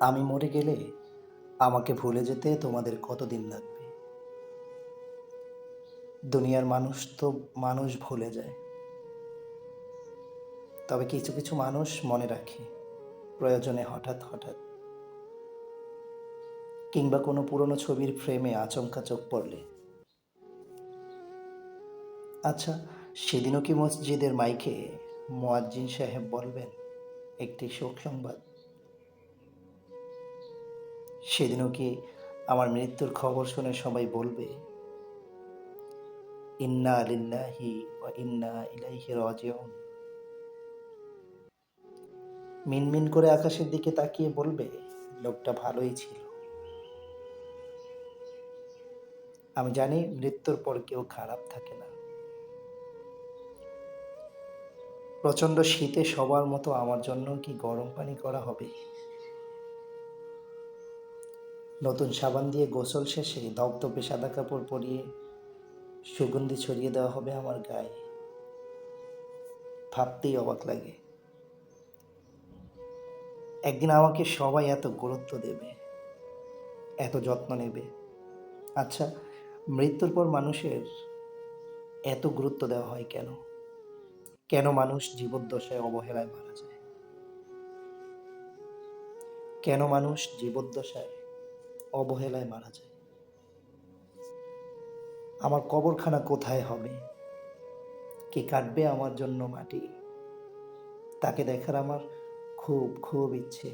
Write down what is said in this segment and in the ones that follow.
আমি মরে গেলে আমাকে ভুলে যেতে তোমাদের কতদিন লাগবে? দুনিয়ার মানুষ তো মানুষ ভুলে যায়। তবে কিছু কিছু মানুষ মনে রাখে, প্রয়োজনে হঠাৎ হঠাৎ। কিংবা কোনো পুরনো ছবির ফ্রেমে আচমকা চোখ পড়লে। আচ্ছা সেদিনও কি মসজিদের মাইকে মোয়াজ্জিন সাহেব বলবেন, একটি শোক সংবাদ? সেদিনও কি আমার মৃত্যুর খবর শুনে সবাই বলবে, ইন্না লিল্লাহি ওয়া ইন্না ইলাইহি রাজিউন মিনমিন করে আকাশের দিকে তাকিয়ে বলবে, লোকটা ভালোই ছিল। আমি জানি মৃত্যুর পর কেউ খারাপ থাকে না। প্রচণ্ড শীতে সবার মতো আমার জন্য কি গরম পানি করা হবে? নতুন সাবান দিয়ে গোসল শেষে দপদপে সাদা কাপড় পরিয়ে সুগন্ধি ছড়িয়ে দেওয়া হবে আমার গায়ে। ভাবতেই অবাক লাগে। একদিন আমাকে সবাই এত গুরুত্ব দেবে, এত যত্ন নেবে। আচ্ছা মৃত্যুর পর মানুষের এত গুরুত্ব দেওয়া হয় কেন? কেন মানুষ জীবদ্দশায় অবহেলায় মারা যায়? কেন মানুষ জীবদ্দশায় অবহেলায় মারা যায়। আমার কবরখানা কোথায় হবে? কে কাটবে আমার জন্য মাটি? তাকে দেখার আমার খুব খুব ইচ্ছে।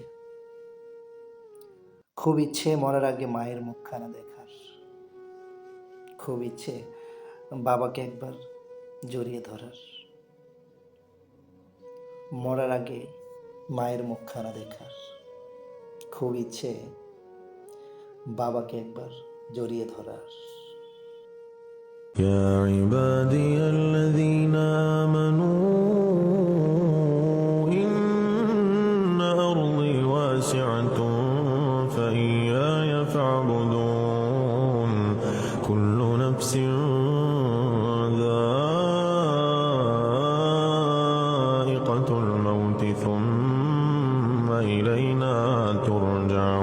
খুব ইচ্ছে মরার আগে মায়ের মুখখানা দেখার। খুব ইচ্ছে বাবাকে একবার জড়িয়ে ধরার। মরার আগে মায়ের মুখখানা দেখার। খুব ইচ্ছে বাবাকে একবার জড়িয়ে ধরার। يا عبادي الذين آمنوا إن أرضي واسعة فإياي فاعبدون. كل نفس ذائقة الموت ثم إلينا ترجعون.